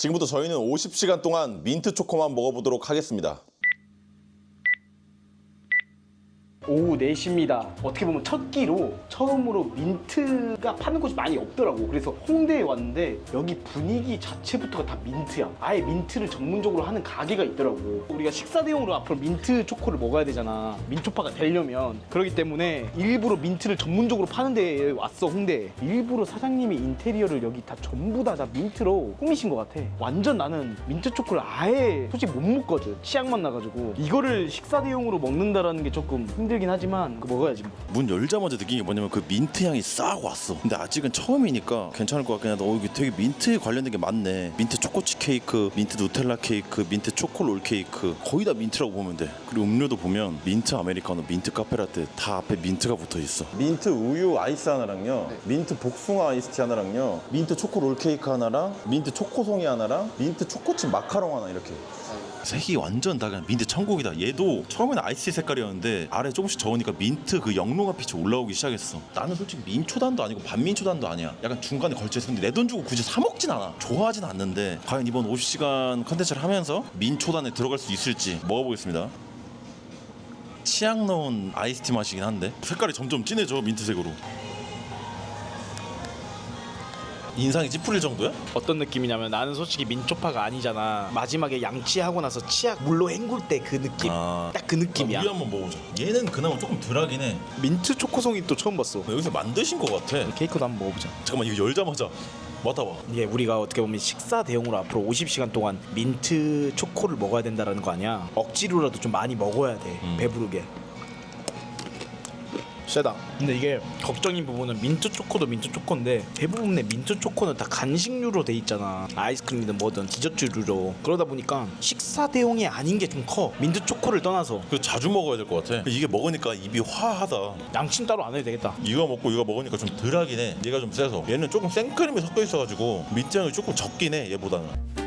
지금부터 저희는 50시간 동안 민트 초코만 먹어보도록 하겠습니다. 오후 4시입니다. 어떻게 보면 첫 끼로 처음으로 민트가 파는 곳이 많이 없더라고. 그래서 홍대에 왔는데 여기 분위기 자체부터가 다 민트야. 아예 민트를 전문적으로 하는 가게가 있더라고. 우리가 식사 대용으로 앞으로 민트 초코를 먹어야 되잖아. 민초파가 되려면. 그렇기 때문에 일부러 민트를 전문적으로 파는 데에 왔어, 홍대에. 일부러 사장님이 인테리어를 여기 다 전부 다, 다 민트로 꾸미신 것 같아. 완전 나는 민트 초코를 아예 솔직히 못 먹거든. 치약만 나가지고. 이거를 식사 대용으로 먹는다라는 게 조금 힘들긴 하지만 그거 먹어야지 뭐. 문 열자마자 느낀 게 뭐냐면 그 민트 향이 싹 왔어. 근데 아직은 처음이니까 괜찮을 것 같긴 한데 어, 이게 되게 민트에 관련된 게 많네. 민트 초코치 케이크, 민트 누텔라 케이크, 민트 초코 롤 케이크 거의 다 민트라고 보면 돼. 그리고 음료도 보면 민트 아메리카노, 민트 카페라떼 다 앞에 민트가 붙어 있어. 민트 우유 아이스 하나랑요, 민트 복숭아 아이스티 하나랑요, 민트 초코 롤 케이크 하나랑 민트 초코송이 하나랑 민트 초코칩 마카롱 하나 이렇게. 색이 완전 다 그냥 민트 천국이다. 얘도 처음에는 아이스 색깔이었는데 아래 조금씩 저으니까 민트 그 영롱한 빛이 올라오기 시작했어. 나는 솔직히 민초단도 아니고 반민초단도 아니야. 약간 중간에 걸쳐있어. 근데 내 돈 주고 굳이 사 먹진 않아. 좋아하진 않는데 과연 이번 50시간 컨텐츠를 하면서 민초단에 들어갈 수 있을지 먹어보겠습니다. 치약 넣은 아이스티 맛이긴 한데 색깔이 점점 진해져 민트색으로. 인상이 찌푸릴 정도야? 어떤 느낌이냐면 나는 솔직히 민초파가 아니잖아. 마지막에 양치하고 나서 치약 물로 헹굴 때 그 느낌. 아. 딱 그 느낌이야. 우리 한번 먹어보자. 얘는 그나마 조금 덜하긴 해. 민트 초코송이 또 처음 봤어. 여기서 만드신 것 같아. 케이크도 한번 먹어보자. 잠깐만 이거 열자마자 맡아봐. 이게 우리가 어떻게 보면 식사 대용으로 앞으로 50시간 동안 민트 초코를 먹어야 된다라는 거 아니야? 억지로라도 좀 많이 먹어야 돼. 음. 배부르게. 세다. 근데 이게 걱정인 부분은 민트 초코도 민트 초코인데 대부분의 민트 초코는 다 간식류로 돼 있잖아. 아이스크림이든 뭐든 디저트류로. 그러다 보니까 식사 대용이 아닌 게 좀 커. 민트 초코를 떠나서 그 자주 먹어야 될 것 같아. 이게 먹으니까 입이 화하다. 양심 따로 안 해도 되겠다. 이거 먹고 이거 먹으니까 좀 덜하긴 해. 얘가 좀 세서. 얘는 조금 생크림이 섞여 있어가지고 민트 향이 조금 적긴 해. 얘보다는.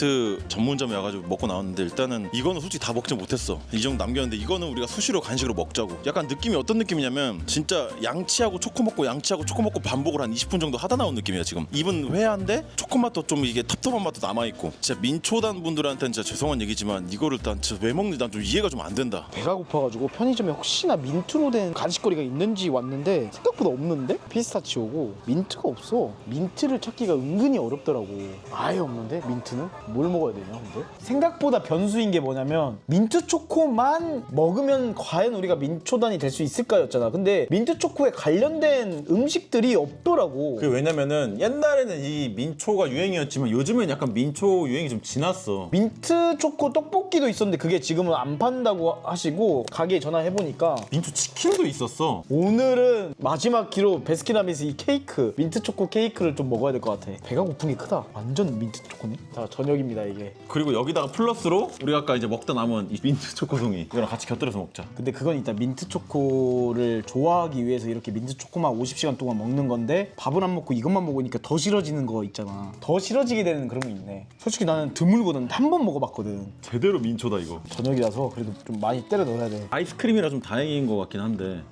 민트 전문점에 와가지고 먹고 나왔는데 일단은 이거는 솔직히 다 먹지 못했어. 이 정도 남겼는데 이거는 우리가 수시로 간식으로 먹자고. 약간 느낌이 어떤 느낌이냐면 진짜 양치하고 초코 먹고 양치하고 초코 먹고 반복을 한 20분 정도 하다 나온 느낌이야 지금. 입은 회한데 초코 맛도 좀 이게 텁텁한 맛도 남아있고. 진짜 민초단 분들한테는 진짜 죄송한 얘기지만 이거를 일단 진짜 왜 먹는지 난 좀 이해가 좀 안 된다. 배가 고파가지고 편의점에 혹시나 민트로 된 간식거리가 있는지 왔는데 생각보다 없는데? 피스타치오고. 민트가 없어. 민트를 찾기가 은근히 어렵더라고. 아예 없는데 민트는? 뭘 먹어야 되냐 근데? 생각보다 변수인 게 뭐냐면 민트 초코만 먹으면 과연 우리가 민초단이 될 수 있을까였잖아. 근데 민트 초코에 관련된 음식들이 없더라고. 그 왜냐면은 옛날에는 이 민초가 유행이었지만 요즘엔 약간 민초 유행이 좀 지났어. 민트 초코 떡볶이도 있었는데 그게 지금은 안 판다고 하시고 가게에 전화해 보니까 민초 치킨도 있었어. 오늘은 마지막 기로 베스킨라빈스 이 케이크 민트 초코 케이크를 좀 먹어야 될 것 같아. 배가 고픈 게 크다. 완전 민트 초코네. 자 저녁 입니다 이게. 그리고 여기다가 플러스로 우리가 아까 이제 먹다 남은 이 민트 초코송이 이거랑 같이 곁들여서 먹자. 근데 그건 일단 민트 초코를 좋아하기 위해서 이렇게 민트 초코만 50시간 동안 먹는 건데 밥은 안 먹고 이것만 먹으니까 더 싫어지는 거 있잖아. 더 싫어지게 되는 그런 거 있네. 솔직히 나는 드물거든. 한 번 먹어봤거든. 제대로 민초다 이거. 저녁이라서 그래도 좀 많이 때려 넣어야 돼. 아이스크림이라 좀 다행인 것 같긴 한데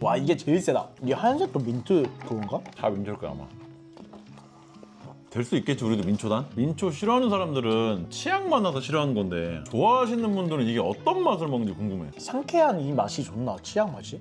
와 이게 제일 세다. 이 하얀색도 민트 그건가? 다 민초일 거야 아마. 될 수 있겠지 우리도 민초단? 민초 싫어하는 사람들은 치약 만나서 싫어하는 건데 좋아하시는 분들은 이게 어떤 맛을 먹는지 궁금해. 상쾌한 이 맛이 좋나? 치약 맛이?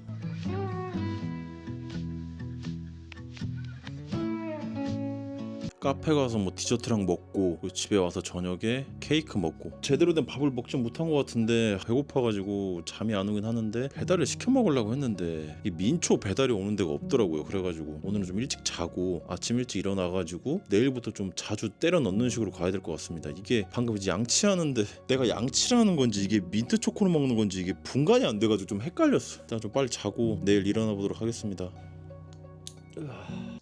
카페 가서 뭐 디저트랑 먹고 집에 와서 저녁에 케이크 먹고. 제대로 된 밥을 먹지 못한 것 같은데 배고파가지고 잠이 안 오긴 하는데 배달을 시켜 먹으려고 했는데 이 민초 배달이 오는 데가 없더라고요. 그래가지고 오늘은 좀 일찍 자고 아침 일찍 일어나가지고 내일부터 좀 자주 때려 넣는 식으로 가야 될 것 같습니다. 이게 방금 이제 양치하는데 내가 양치라는 건지 이게 민트 초코를 먹는 건지 이게 분간이 안 돼가지고 좀 헷갈렸어. 일단 좀 빨리 자고 내일 일어나 보도록 하겠습니다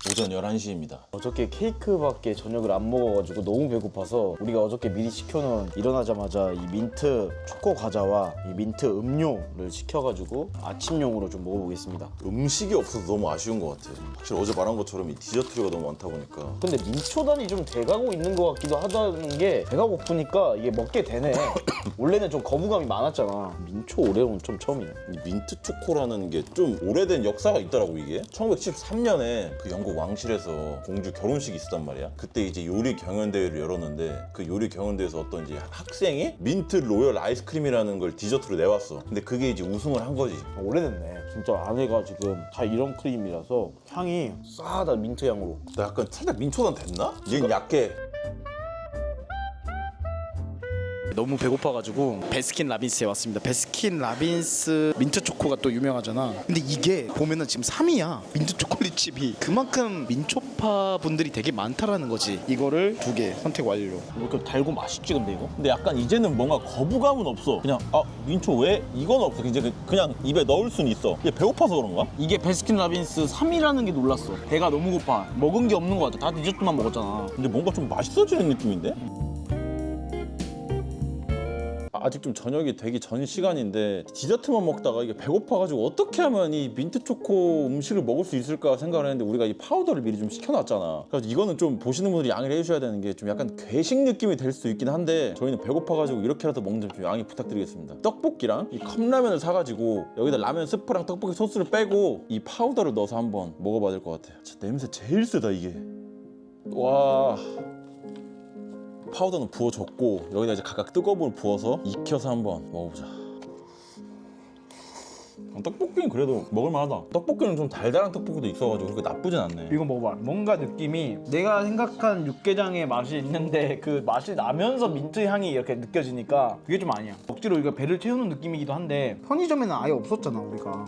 오전 11시입니다. 어저께 케이크밖에 저녁을 안 먹어가지고 너무 배고파서 우리가 어저께 미리 시켜놓은 일어나자마자 이 민트 초코 과자와 이 민트 음료를 시켜가지고 아침용으로 좀 먹어보겠습니다. 음식이 없어서 너무 아쉬운 것 같아. 확실히 어제 말한 것처럼 이 디저트류가 너무 많다 보니까 근데 민초단이 좀 돼가고 있는 것 같기도 하다는 게 배가 고프니까 이게 먹게 되네. 원래는 좀 거부감이 많았잖아. 민초 오레오는 좀 처음이네. 이 민트 초코라는 게 좀 오래된 역사가 있더라고 이게 1973년에 그 영국 왕실에서 공주 결혼식이 있었단 말이야 그때 이제 요리 경연대회를 열었는데 그 요리 경연대회에서 어떤 이제 학생이 민트 로열 아이스크림이라는 걸 디저트로 내왔어 근데 그게 이제 우승을 한 거지 오래됐네. 진짜 안에가 지금 다 이런 크림이라서 향이 싸다 민트 향으로. 나 약간 살짝 민초단 됐나? 얘는 약해 너무 배고파가지고 베스킨 라빈스에 왔습니다. 베스킨 라빈스 민트 초코가 또 유명하잖아. 근데 이게 보면은 지금 3위야. 민트 초콜릿 칩이 그만큼 민초파 분들이 되게 많다라는 거지. 이거를 두 개 선택 완료. 뭐 이렇게 달고 맛있지 근데 이거? 근데 약간 이제는 뭔가 거부감은 없어. 그냥 아 민초 왜 이건 없어. 이제 그- 그냥 입에 넣을 수는 있어. 이게 배고파서 그런가? 이게 베스킨 라빈스 3위라는 게 놀랐어. 배가 너무 고파. 먹은 게 없는 것 같아. 다 디저트만 먹었잖아. 근데 뭔가 좀 맛있어지는 느낌인데? 아직 좀 저녁이 되기 전 시간인데 디저트만 먹다가 이게 배고파가지고 어떻게 하면 이 민트 초코 음식을 먹을 수 있을까 생각을 했는데 우리가 이 파우더를 미리 좀 시켜놨잖아. 그래서 이거는 좀 보시는 분들이 양해를 해주셔야 되는 게 좀 약간 괴식 느낌이 될 수도 있긴 한데 저희는 배고파가지고 이렇게라도 먹는데 좀 양해 부탁드리겠습니다. 떡볶이랑 이 컵라면을 사가지고 여기다 라면 스프랑 떡볶이 소스를 빼고 이 파우더를 넣어서 한번 먹어봐야 될 것 같아요. 진짜 냄새 제일 세다 이게. 와. 파우더는 부어줬고 여기다 이제 각각 뜨거운 물 부어서 익혀서 한번 먹어보자. 어, 떡볶이는 그래도 먹을만하다. 떡볶이는 좀 달달한 떡볶이도 있어가지고 그렇게 나쁘진 않네. 이거 먹어봐. 뭔가 느낌이 내가 생각한 육개장의 맛이 있는데 그 맛이 나면서 민트 향이 이렇게 느껴지니까 그게 좀 아니야. 억지로 이거 배를 채우는 느낌이기도 한데 편의점에는 아예 없었잖아 우리가.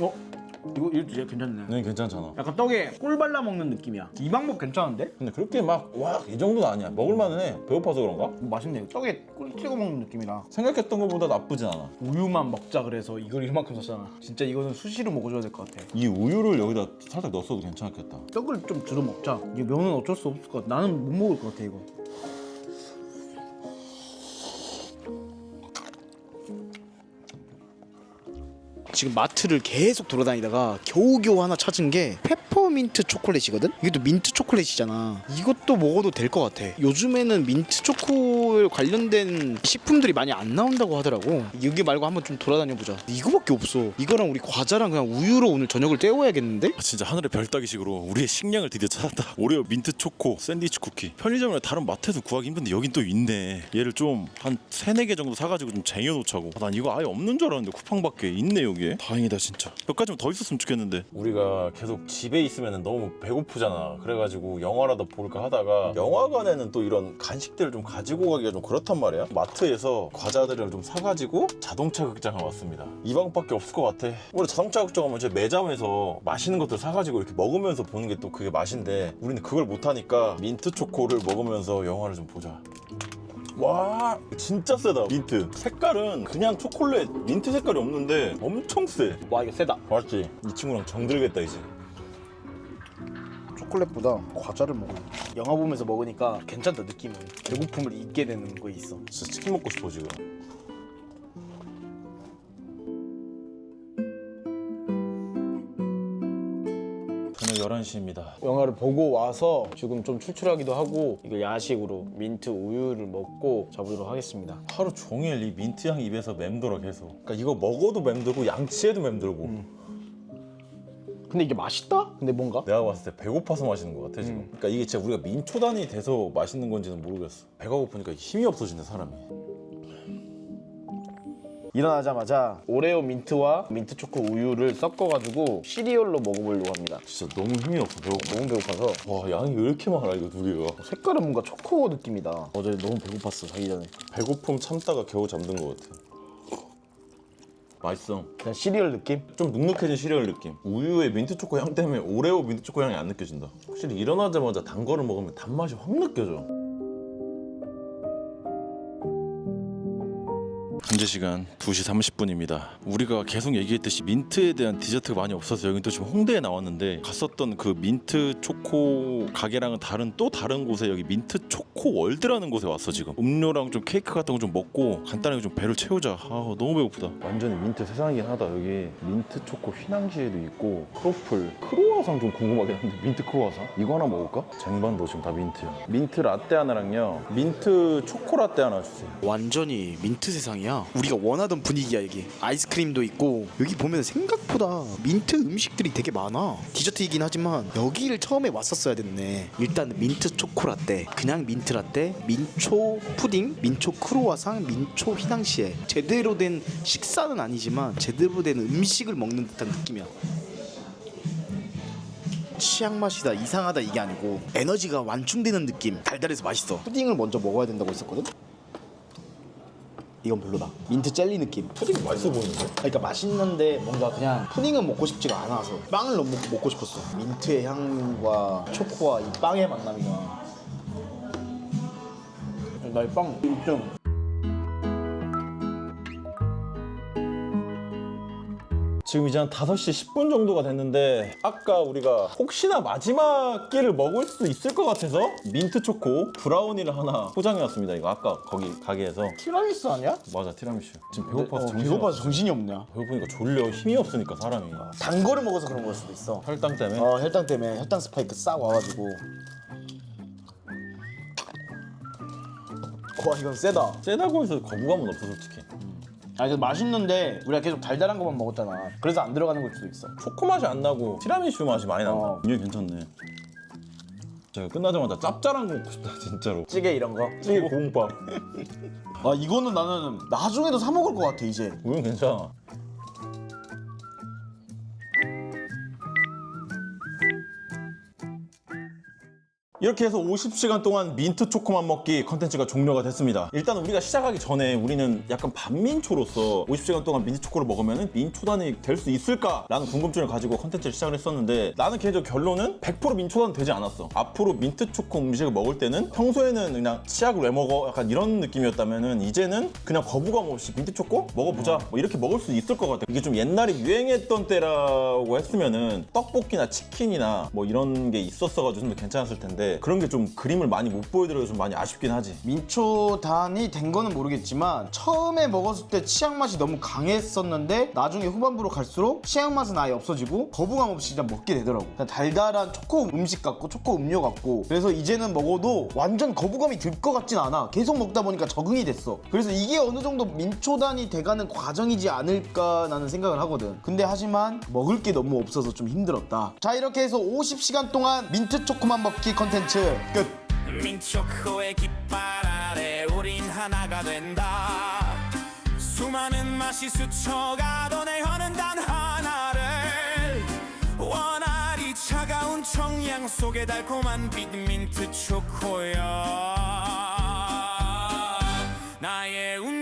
어? 이거 이거 진짜 괜찮네. 네 괜찮잖아. 약간 떡에 꿀 발라 먹는 느낌이야. 이 방법 괜찮은데? 근데 그렇게 막 와 이 정도는 아니야. 먹을만은 해. 배고파서 그런가? 뭐 맛있네. 떡에 꿀 찍어 먹는 느낌이라. 생각했던 것보다 나쁘진 않아. 우유만 먹자 그래서 이걸 이만큼 샀잖아. 진짜 이거는 수시로 먹어줘야 될 것 같아. 이 우유를 여기다 살짝 넣었어도 괜찮겠다. 떡을 좀 주로 먹자. 이게 면은 어쩔 수 없을 것 같아. 나는 못 먹을 것 같아 이거. 지금 마트를 계속 돌아다니다가 겨우겨우 하나 찾은 게 페퍼 민트 초콜릿이거든? 이게 또 민트 초콜릿이잖아. 이것도 먹어도 될 것 같아. 요즘에는 민트 초코에 관련된 식품들이 많이 안 나온다고 하더라고. 여기 말고 한번 좀 돌아다녀 보자. 이거밖에 없어. 이거랑 우리 과자랑 그냥 우유로 오늘 저녁을 때워야겠는데? 아, 진짜 하늘의 별 따기식으로 우리의 식량을 드디어 찾았다 오레오 민트 초코 샌드위치 쿠키 편의점이나 다른 마트에서 구하기 힘든데 여긴 또 있네 얘를 좀 한 세네 개 정도 사가지고 좀 쟁여놓자고 아, 난 이거 아예 없는 줄 알았는데 쿠팡밖에 있네 여기에 다행이다 진짜 몇 가지만 더 있었으면 좋겠는데 우리가 계속 집에 있으면 너무 배고프잖아. 그래가지고 영화라도 볼까 하다가 영화관에는 또 이런 간식들을 좀 가지고 가기가 좀 그렇단 말이야. 마트에서 과자들을 좀 사가지고 자동차 극장에 왔습니다. 이 방밖에 없을 것 같아. 원래 자동차 극장 하면 이제 매점에서 맛있는 것들 사가지고 이렇게 먹으면서 보는 게 또 그게 맛인데 우리는 그걸 못하니까 민트 초코를 먹으면서 영화를 좀 보자. 와 진짜 세다 민트 색깔은 그냥 초콜릿 민트 색깔이 없는데 엄청 세와 이거 세다. 맞지? 이 친구랑 정들겠다 이제 초콜릿보다 과자를 먹어. 영화 보면서 먹으니까 괜찮다 느낌은. 배고픔을 잊게 되는 거 있어. 진짜 치킨 먹고 싶어 지금 저녁 11시입니다 영화를 보고 와서 지금 좀 출출하기도 하고 이거 야식으로 민트 우유를 먹고 자보도록 하겠습니다. 하루 종일 이 민트 향 입에서 맴돌아 계속 그러니까 이거 먹어도 맴돌고 양치해도 맴돌고 근데 이게 맛있다? 근데 뭔가? 내가 봤을 때 배고파서 마시는 것 같아 지금 그러니까 이게 진짜 우리가 민초단이 돼서 맛있는 건지는 모르겠어 배가 고프니까 힘이 없어진다 사람이 일어나자마자 오레오 민트와 민트 초코 우유를 섞어가지고 시리얼로 먹어보려고 합니다. 진짜 너무 힘이 없어 배고파 너무 배고파서 와 양이 왜 이렇게 많아 이거 두 개가 색깔은 뭔가 초코 느낌이다. 어제 너무 배고팠어 자기 전에. 배고픔 참다가 겨우 잠든 것 같아 맛있어. 그냥 시리얼 느낌? 좀 눅눅해진 시리얼 느낌. 우유의 민트 초코 향 때문에 오레오 민트 초코 향이 안 느껴진다. 확실히 일어나자마자 단 거를 먹으면 단맛이 확 느껴져 현재 시간 2시 30분입니다. 우리가 계속 얘기했듯이 민트에 대한 디저트가 많이 없어서 여기 또 지금 홍대에 나왔는데 갔었던 그 민트 초코 가게랑은 다른 또 다른 곳에 여기 민트 초코 월드라는 곳에 왔어 지금. 음료랑 좀 케이크 같은 거 좀 먹고 간단하게 좀 배를 채우자. 아 너무 배고프다. 완전히 민트 세상이긴 하다. 여기 민트 초코 휘낭시에도 있고 크로플, 크로와상 좀 궁금하긴 한데 민트 크로와상? 이거 하나 먹을까? 쟁반도 지금 다 민트야. 민트 라떼 하나랑요. 민트 초코 라떼 하나 주세요. 완전히 민트 세상이야. 우리가 원하던 분위기야 이게. 아이스크림도 있고. 여기 보면 생각보다 민트 음식들이 되게 많아. 디저트이긴 하지만 여기를 처음에 왔었어야 됐네. 일단 민트 초코라떼, 그냥 민트 라떼, 민초 푸딩, 민초 크로와상, 민초 휘낭시에. 제대로 된 식사는 아니지만 제대로 된 음식을 먹는 듯한 느낌이야. 취향 맛이다 이상하다 이게 아니고 에너지가 완충되는 느낌. 달달해서 맛있어. 푸딩을 먼저 먹어야 된다고 했었거든 이건 별로다. 민트 젤리 느낌. 푸딩 맛있어 보이는데? 그러니까 맛있는데 뭔가 그냥 푸딩은 먹고 싶지가 않아서 빵을 너무 먹고 싶었어. 민트의 향과 초코와 이 빵의 만남이가. 나이빵. 1점 지금 이제 한 5시 10분 정도가 됐는데 아까 우리가 혹시나 마지막 끼를 먹을 수 있을 것 같아서 민트 초코 브라우니를 하나 포장해 왔습니다. 이거 아까 거기 가게에서 티라미수 아니야? 맞아 티라미슈. 지금 배고파서 어, 정신이 배고파서 없어. 정신이 없냐 배고프니까 졸려 힘이 없으니까 사람이 단 거를 먹어서 그런 걸 수도 있어 혈당 때문에 어 혈당 때문에 혈당 스파이크 싹 와가지고 와 이건 세다 세다고 해서 거부감은 없어 솔직히. 아니 그 맛있는데 우리가 계속 달달한 것만 먹었잖아 그래서 안 들어가는 걸 수도 있어 초코 맛이 안 나고 티라미슈 맛이 많이 난다. 어. 이게 괜찮네. 제가 끝나자마자 짭짤한 거 먹고 싶다 진짜로. 찌개 이런 거 찌개 공밥. 아 이거는 나는 나중에도 사 먹을 것 같아 이제 우유 괜찮아. 이렇게 해서 50시간 동안 민트 초코만 먹기 컨텐츠가 종료가 됐습니다. 일단 우리가 시작하기 전에 우리는 약간 반민초로서 50시간 동안 민트 초코를 먹으면 민초단이 될 수 있을까라는 궁금증을 가지고 컨텐츠를 시작을 했었는데 나는 개인적으로 결론은 100% 민초단 되지 않았어. 앞으로 민트 초코 음식을 먹을 때는 평소에는 그냥 치약을 왜 먹어? 약간 이런 느낌이었다면은 이제는 그냥 거부감 없이 민트 초코 먹어보자. 뭐 이렇게 먹을 수 있을 것 같아. 이게 좀 옛날에 유행했던 때라고 했으면은 떡볶이나 치킨이나 뭐 이런 게 있었어가지고 좀 더 괜찮았을 텐데 그런 게 좀 그림을 많이 못 보여드려서 좀 많이 아쉽긴 하지. 민초단이 된 거는 모르겠지만 처음에 먹었을 때 치약 맛이 너무 강했었는데 나중에 후반부로 갈수록 치약 맛은 아예 없어지고 거부감 없이 그냥 먹게 되더라고. 그냥 달달한 초코 음식 같고 초코 음료 같고. 그래서 이제는 먹어도 완전 거부감이 들 것 같진 않아. 계속 먹다 보니까 적응이 됐어. 그래서 이게 어느 정도 민초단이 돼가는 과정이지 않을까라는 생각을 하거든. 근데 하지만 먹을 게 너무 없어서 좀 힘들었다. 자 이렇게 해서 50시간 동안 민트 초코만 먹기 컨텐츠 끝. 민초코의 깃발 아래 우린 하나가 된다. 수많은 맛이 스쳐가도 내 혀는 단 하나를. 원활히 차가운 청량 속에 달콤한 빛 민트 초코야 나의 운